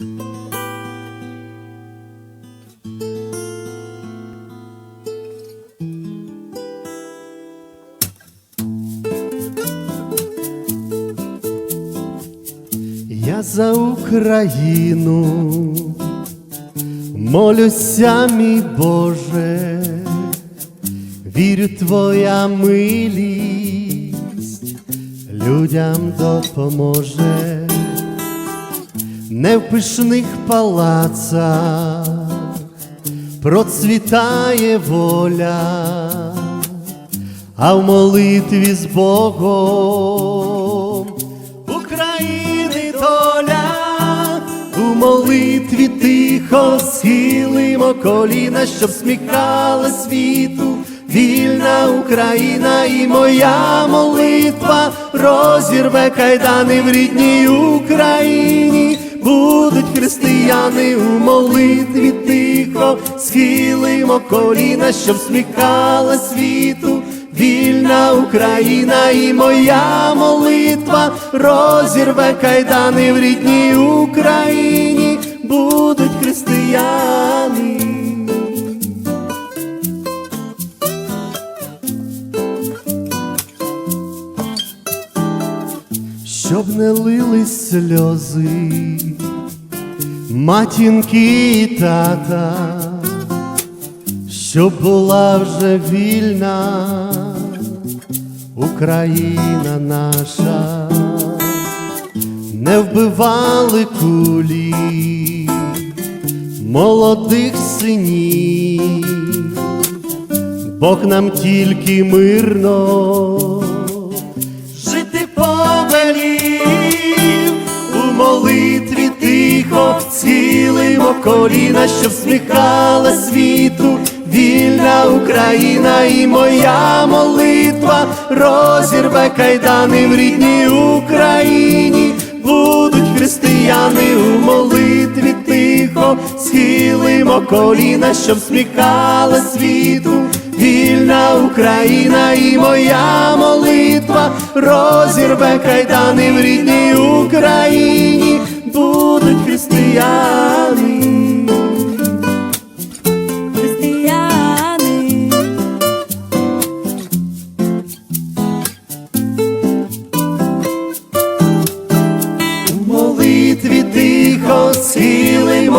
Я за Україну молюся, мій Боже, вірю, Твоя милість людям допоможе, не в пишних палацах процвітає воля, а в молитві з Богом України доля, у молитві тихо схилимо коліна, щоб сміхала світу. Вільна Україна і моя молитва розірве кайдани в рідній Україні. Будуть християни у молитві тихо, схилимо коліна, щоб смікала світу. Вільна Україна і моя молитва розірве кайдани в рідній Україні, будуть християни. Щоб не лились сльози, матінки і тата, щоб була вже вільна Україна наша, не вбивали кулі молодих синів, Бог нам тільки мирно коліна, щоб сміхала світу. Вільна Україна і моя молитва розірве кайдани в рідній Україні. Будуть християни у молитві тихо, схилимо коліна, щоб сміхала світу. Вільна Україна і моя молитва розірве кайдани в рідній Україні. Будуть християни.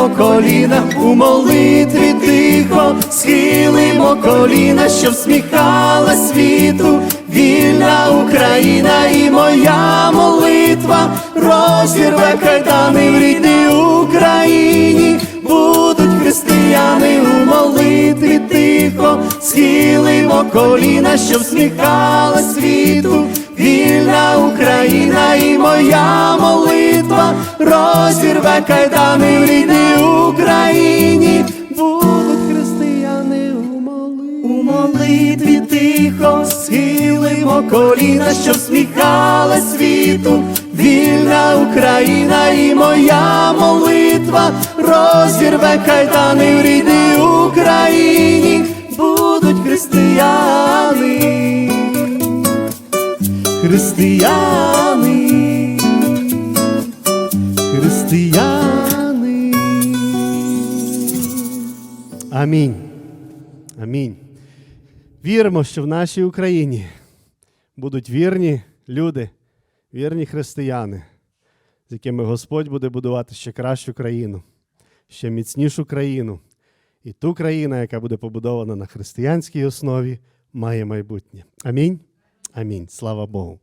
Схилимо коліна, у молитві тихо схилимо коліна, щоб сміхала світу. Вільна Україна і моя молитва розірве кайдани в рідній Україні. Будуть християни у молитві тихо, схилимо коліна, щоб сміхала світу. Вільна Україна і моя молитва розірве кайдани в рідній Україні. Будуть християни у молитві. У молитві тихо схилимо коліна, щоб сміхала світу. Вільна Україна і моя молитва розірве кайдани в рідній Україні. Християни. Амінь. Амінь. Віримо, що в нашій Україні будуть вірні люди, вірні християни, з якими Господь буде будувати ще кращу країну, ще міцнішу країну. І ту країну, яка буде побудована на християнській основі, має майбутнє. Амінь. Амінь. Слава Богу.